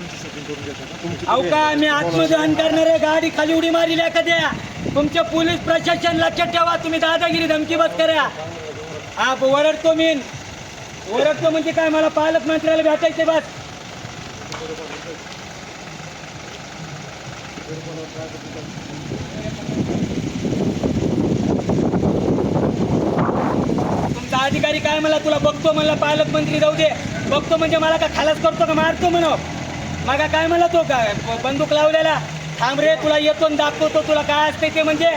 अहो का मी आत्मदहन करणार? आहे गाडी खाली उडी मारली एखाद्या तुमचे पोलीस प्रशासन लक्षात ठेवा. तुम्ही दादागिरी धमकी बस करा. हा ओरडतो मी ओरडतो म्हणजे काय? मला पालकमंत्र्याला भेटायचे बस. तुमचा अधिकारी काय मला तुला बघतो म्हणला पालकमंत्री जाऊ दे. बघतो म्हणजे मला का खालास करतो का? मारतो म्हणून. मागा काय म्हणला तो काय बंदूक लावलेला. थांब रे तुला येतो दाखवतो तुला काय असते ते म्हणजे.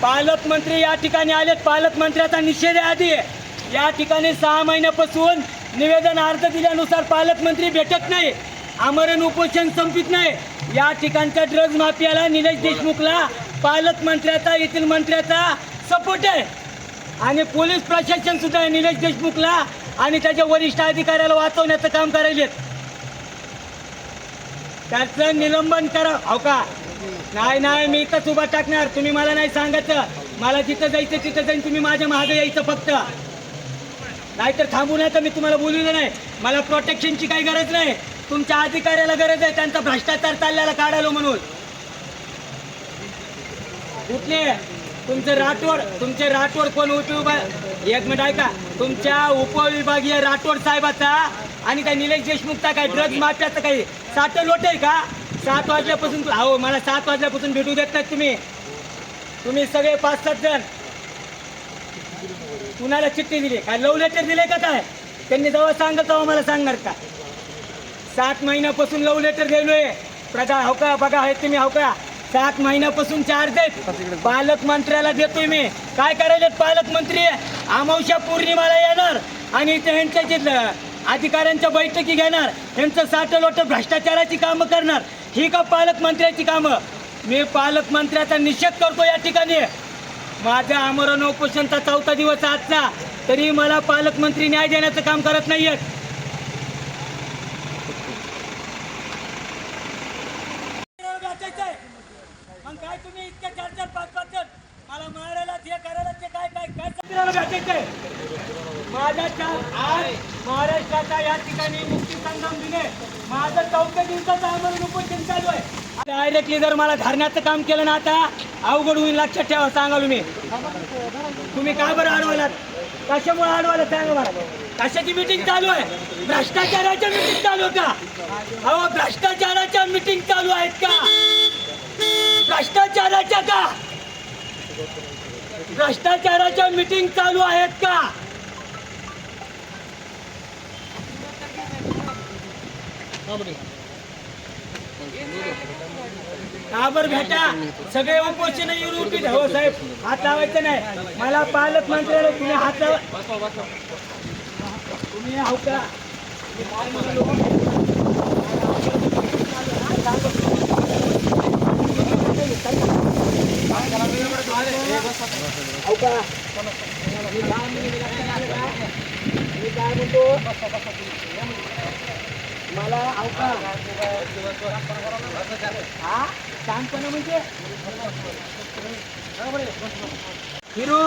पालकमंत्री या ठिकाणी आलेत. पालकमंत्र्याचा निषेध आहे आधी. या ठिकाणी सहा महिन्यापासून निवेदन अर्ज दिल्यानुसार पालकमंत्री भेटत नाही. आमरण उपोषण संपित नाही. या ठिकाणच्या ड्रग्ज माफियाला निलेश देशमुखला पालकमंत्र्याचा येथील मंत्र्याचा सपोर्ट आहे. आणि पोलीस प्रशासन सुद्धा आहे निलेश देशमुखला आणि त्याच्या वरिष्ठ अधिकाऱ्याला वाचवण्याचं काम करायलेत. त्याचं निलंबन करा. हो का? नाही नाही मी इथंच उभा टाकणार. तुम्ही मला नाही सांगायचं. मला जिथं जायचं तिथं जाईन. तुम्ही माझ्या मागे यायचं फक्त. नाहीतर थांबू नाही तर मी तुम्हाला बोलू नाही मला प्रोटेक्शनची काही गरज नाही. तुमच्या अधिकाऱ्याला गरज आहे. त्यांचा भ्रष्टाचार चालल्याला काढालो म्हणून. कुठले तुमचे राठोड तुमचे राठोड कोण उपविभाग एक मिनिट ऐका. तुमच्या उपविभागीय राठोड साहेबाचा आणि त्या निलेश देशमुखचा काय ड्रग्ज माफियाचा काही सात लोट आहे का? सात वाजल्यापासून अहो मला सात वाजल्यापासून भेटू देत नाहीत तुम्ही. तुम्ही सगळे पाच सात जण. कुणाला चिठ्ठी दिली? काय लव लेटर दिले का काय? त्यांनी जेव्हा सांगत तेव्हा मला सांगणार का? सात महिन्यापासून लव लेटर गेलोय प्रधा हो का? बघा हे तुम्ही हो का? सात महिन्यापासून चार्ज आहेत. पालकमंत्र्याला देतोय मी. काय करायला पालकमंत्री अमावश्या पौर्णिमाला येणार. आणि त्यांच्या जे अधिकाऱ्यांच्या बैठकी घेणार त्यांचं साठ लोट भ्रष्टाचाराची कामं करणार. ही का पालकमंत्र्याची कामं? मी पालकमंत्र्याचा निषेध करतो या ठिकाणी. माझ्या आमरण उपोषणचा चौथा दिवस आजचा. तरी मला पालकमंत्री न्याय देण्याचं काम करत नाही आहेत काय तुम्ही इतक्या चार चार पाच पाच मला मारायला हे करायला ते काय काय काय भेटायचंय माझा आज महाराष्ट्राचा या ठिकाणी मुक्ती संग्राम दिले माझं चौथ्या दिवसाचं आमरण उपोषण चालू आहे. डायरेक्टली जर मला धरण्याचं काम केलं ना आता अवघड होईल लक्षात ठेवा सांगा तुम्ही तुम्ही का बरं अडवलात? कशामुळे अडवलं सांगा मला कशाची मिटिंग चालू आहे? भ्रष्टाचाराच्या मिटिंग चालू का? अहो भ्रष्टाचाराच्या मिटिंग चालू आहेत का? भ्रष्टाचाराच्या का? भ्रष्टाचाराच्या मिटिंग चालू आहेत का? का बरं भेटा? सगळे उपोषण युरोपी हो साहेब हात लावायचं नाही. मला पालकमंत्र्याला तुम्ही हात लावा. तुम्ही हो का? हो मी का? मी काय म्हणतो? मला हा? शांतपणा म्हणजे. हिरो.